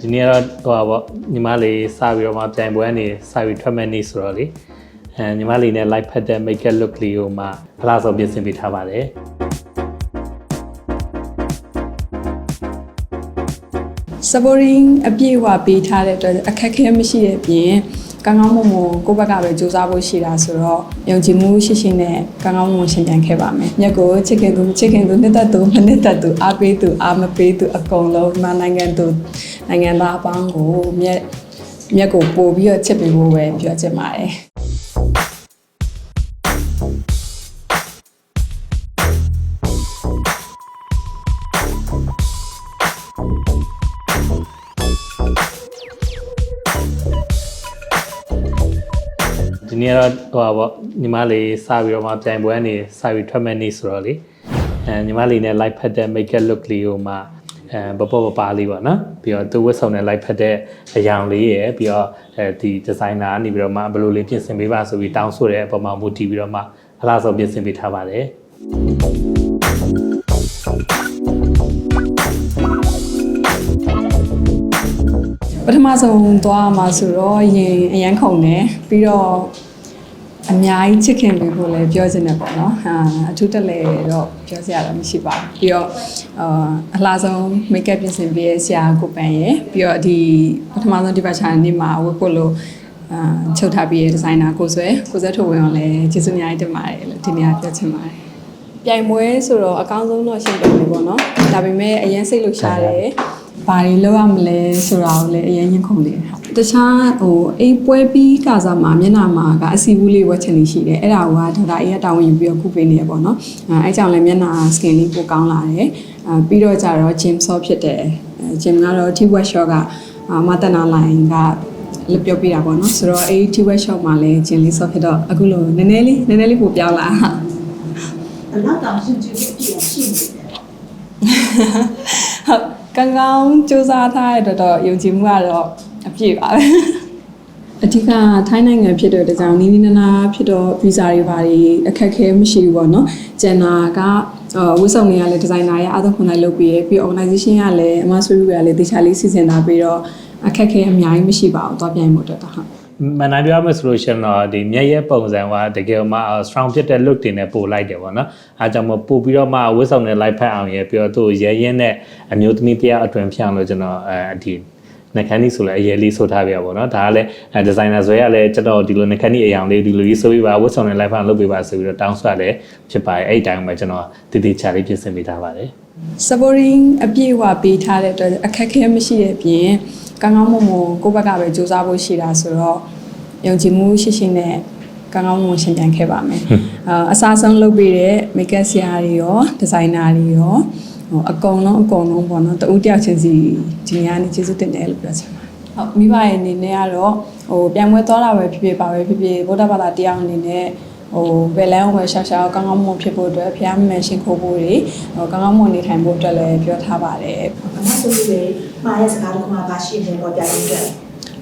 ဒီနေ့ကတော့ဟိုပါပေါ့ညီမလေးစပြီးတော့မှပြိုင်ပွဲကနေစပြီးထွက်မဲ့နေ့ဆိုတော့လေအဲညီမလေးနဲ့ live ဖတ်တဲ့ make up look လေးကိုမှဖလားဆုံးပြင်ဆင်ပေးထားပါတယ်စပိုရင်းအပြည့်အဝပေးထားတဲ့အတွက်အခက်အခဲမရှိတဲ့အပြင်ကောင်းကောင်းမွန်မွန်ကိုယ့်ဘက်ကပဲစူးစမ်းဖို့ရှိတာဆိုတော့ယုံကြည်မှုရှိရှိနဲ့ကောင်းကောင်းမွန်မွန်ရှင်ပြန်ခဲ့ပါမယ်။မြက်ကိုချစ်ခင်သူချစ်ခင်သူနှစ်သက်သူမနှစ်သက်သူအားပေးသူအားမပေးသူအကုန်လုံးမနိုင်ငံသူ နိုင်ငံသားအပေါင်းကိုမြက်မြက်ကိုပို့ပြီးတော့ချစ်ပေးဖို့ပဲပြောချင်ပါတယ်။ဒီနေ့ကတော့ဟိုပါပေါ့ညီမလေးစပြီးတော့မှပြိုင်ပွဲကနေစပြီးထွက်မဲ့နေ့ဆိုတော့လေအဲညီမလေးနဲ့ live ဖတ်တဲ့ make up look လေးကိုမှ အဲပပပပါလေးပေါ့နော်ပြီးတော့သူဝတ်ဆောင်တဲ့ live ဖတ်တဲ့အယောင်လေးရယ်ပြီးတော့အဲဒီ designer ကနေပြီးတော့မှဘယ်လိုလေးပြင်ဆင်ပေးပါဆိုပြီးတောင်းဆိုတဲ့အပေါ်မှာမူတည်ပြီးတော့မှအလားဆုံးပြင်ဆင်ပေးထားပါတယ်ပထမဆုံးသွားမှာဆိုတော့ရင်အရန်ခုန်တယ်ပြီးတော့ အများကြီးချစ်ခင်ပေးဖို့လည်းပြောချင်တယ်ပေါ့နော်ဟာအထူးတက်လေတော့ပြောစရာတော့မရှိပါဘူးပြီးတော့အာအလားဆုံး make up ပြင်ဆင်ပေးရဆရာကိုပန်ရယ်ပြီးတော့ဒီပထမဆုံးဒီဘက်ချာနေ့မှာဝတ်ဖို့လို့အာချုပ်ထားပြီးရဒီဇိုင်နာကိုဆွဲကိုဆွဲထုတ်ဝင်အောင်လည်းကျေးဇူးအများကြီးတင်ပါတယ်လို့ဒီနေ့ကပြောချင်ပါတယ်ပြိုင်ပွဲဆိုတော့အကောင်းဆုံးတော့ရှင်းပြမယ်ပေါ့နော်ဒါပေမဲ့အရင်စိတ်လှုပ်ရှားတယ်ဘာတွေလောက်ရမလဲဆိုတာကိုလည်းအရင်ရင်ခုန်နေတယ်ဟု တ်တခြားဟိုအိပ်ပွဲပြီးကစားမှာမျက်နှာမှာကအစီဘူးလေးဝက်ချင်နေရှိတယ်အဲ့ဒါကဒေါက်တာအေးကတာဝန်ယူပြီးတော့ခုပေးနေရပေါ့နော်အဲအဲ့ကြောင့်လည်းမျက်နှာ skin လေးပိုကောင်းလာတယ်အဲပြီးတော့ကြတော့ gym soft ဖြစ်တယ်အဲ gym ကတော့ T wet shot ကအာမတနာ line ကလက်ပြောပြတာပေါ့နော်ဆိုတော့အဲ့ T wet shot မှာလည်း gym လေး soft ဖြစ်တော့အခုလိုနည်းနည်းလေးနည်းနည်းလေးပိုပြောင်းလာဘယ်တော့တောင်ရှင်ကျူဖြစ်ဖြစ်ရှိနေတယ်ဟုတ်ကံကောင်းစူးစမ်းထားတဲ့တော်တော်ယုံကြည်မှုကတော့ အပြည့်ပါပဲအဓိကထိုင်းနိုင်ငံဖြစ်တဲ့တကြောင်နီးနီးနားနားဖြစ်တော့ဗီဇာတွေဘာတွေအခက်အခဲမရှိဘူးပေါ့နော်ကျန်တာကအော်ဝစ်ဆောင်တွေကလည်းဒီဇိုင်နာရဲ့အသုံးခွန်လိုက်လုပ်ပြီးရပြီး organization ကလည်းအမဆွေးရလည်းတခြားလေးစီစဉ်ထားပြီးတော့အခက်အခဲအများကြီးမရှိပါဘူးသွားပြိုင်ဖို့အတွက်တော့ဟုတ်မန်နိုင်ပြောရမယ်ဆိုလို့ရှိရင်တော့ဒီမျက်ရဲပုံစံကတကယ်မှ strong ဖြစ်တဲ့ look တင်နဲ့ပို့လိုက်တယ်ပေါ့နော်။အားကြောင့်မို့ပို့ပြီးတော့မှဝတ်ဆောင်တဲ့ live ဖတ်အောင်ရပြီးတော့သူ့ရဲရဲနဲ့အမျိုးသမီးတရားအတွင်ဖြောင်းလို့ကျွန်တော်အဲဒီ နှခမ်းနီဆိုလည်းအရေးလေးဆိုထားပြရပါတော့။ဒါကလည်းဒီဇိုင်နာဆိုရလည်းကျွန်တော်ဒီလိုနှခမ်းနီအယောင်လေးဒီလိုကြီးဆိုပြီးပါဝတ်ဆောင်တဲ့ live ဖတ်လုပ်ပေးပါဆိုပြီးတော့တောင်းဆိုလည်းဖြစ်ပါတယ်။အဲ့ဒီတိုင်းမှာကျွန်တော်တည်တည်ချာလေးပြင်ဆင်ပေးထားပါတယ်။စပိုရင်းအပြည့်အဝပေးထားတဲ့အတွက်အခက်အခဲမရှိတဲ့အပြင်ကောင်းကောင်းမွန်မွန်ကိုယ့်ဘက်ကပဲစူးစမ်းဖို့ရှိတာဆိုတော့ယုံကြည်မှုရှိရှိနဲ့ကောင်းကောင်းမွန်မွန်ရှင်ပြန်ခဲ့ပါမယ်။အာအစားဆုံးလုပ်ပေးတဲ့ make up ဆရာတွေရောဒီဇိုင်နာတွေရော ဟိုအကုန်လုံးအကုန်လုံးပေါ့နော်တဦးတယောက်ချင်းစီဒီနေ့ကနေကျေးဇူးတင်တယ်လို့ပြောချင်ပါတယ်။ဟုတ်မိဘရဲ့အနေနဲ့ကတော့ဟိုပြန်ပွဲသွားတာပဲဖြစ်ဖြစ်ပါပဲဖြစ်ဖြစ်ဗုဒ္ဓဘာသာတရားအနေနဲ့ဟိုဘယ်လန်းဝယ်ရှာရှာကောင်းကောင်းမွန်ဖြစ်ဖို့အတွက်ဖျားမယ်ရှင်ခိုးဖို့တွေဟိုကောင်းကောင်းမွန်နေထိုင်ဖို့အတွက်လည်းပြောထားပါတယ်။ဘာမှဆိုလို့လေမှားရဲ့စကားတစ်ခုမှပါရှိနေတော့ပြရင်တယ်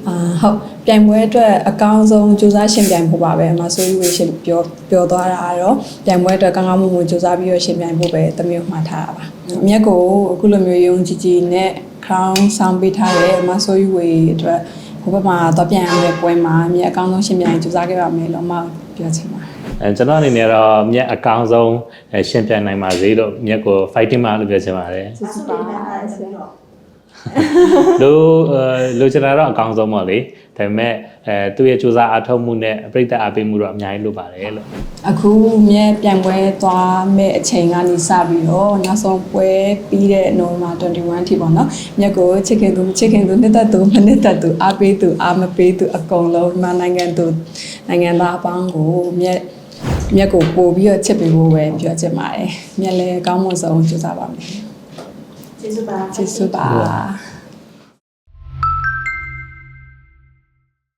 အာဟုတ်ပြိုင်ပွဲအတွက်အကောင်းဆုံးစူးစမ်းရှင်ပြိုင်ဖို့ပါပဲအမဆိုရီဝေရှင်ပြောပြောသွားတာကတော့ပြိုင်ပွဲအတွက်ကောင်းကောင်းမွန်မွန်စူးစမ်းပြီးတော့ရှင်ပြိုင်ဖို့ပဲတမျိုးမှားထားတာပါအမြက်ကိုအခုလိုမျိုးယုံကြည်ကြည်နဲ့ crown ဆောင်းပေးထားတဲ့အမဆိုရီဝေအတွက်ဟိုဘက်မှာတော့ပြန်ရမယ့်ပွဲမှာအမြက်အကောင်းဆုံးရှင်ပြိုင်စူးစမ်းခဲ့ပါမယ်လို့အမပြောချင်ပါတယ်အဲကျွန်တော်အနေနဲ့တော့မြက်အကောင်းဆုံးအဲရှင်းပြနိုင်ပါစေလို့မြက်ကို fighting မှာလို့ပြောချင်ပါတယ်။စစ်စစ်ပါပါတယ်ဆိုတော့ လူအဲလူချင်တာတော့အကောင်းဆုံးပေါ့လေဒါပေမဲ့အဲသူ့ရဲ့စူးစမ်းအားထုတ်မှုနဲ့ပြိတ္တအားပေးမှုတော့အများကြီးလိုပါတယ်လို့အခုမြဲပြန်ပွဲသွားမဲ့အချိန်ကနေစပြီးတော့နောက်ဆုံးပွဲပြီးတဲ့နိုဝင်ဘာ21ထိပေါ့နော်မြက်ကိုချစ်ခင်သူမချစ်ခင်သူနှစ်သက်သူမနှစ်သက်သူအားပေးသူအားမပေးသူအကုန်လုံးမနိုင်ငံသူနိုင်ငံသားအပေါင်းကိုမြက်မြက်ကိုပို့ပြီးတော့ချစ်ပေးဖို့ပဲပြောချင်ပါတယ်မြက်လည်းအကောင်းမွန်ဆုံးကြိုးစားပါမယ် ကျေးဇူးပါကျေးဇူးပါ